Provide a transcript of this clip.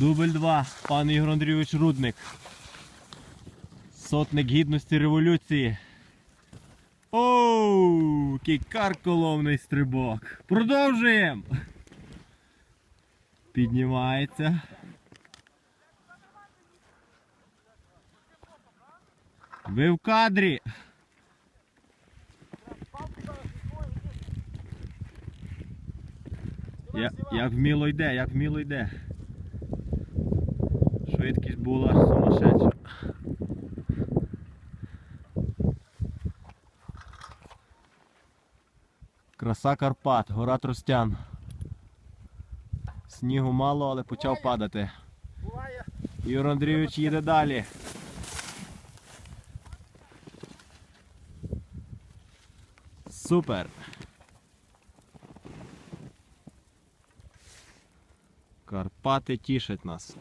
Дубль 2. Пан Ігор Андрійович Рудник. Сотник гідності революції. Оу, який карколомний стрибок. Продовжуємо. Піднімається. Ви в кадрі. Я, як вміло йде, як вміло йде. Була сумасшедша. Краса Карпат, гора Тростян. Снігу мало, але почав падати. Ігор Андрійович їде далі. Супер. Карпати тішать нас.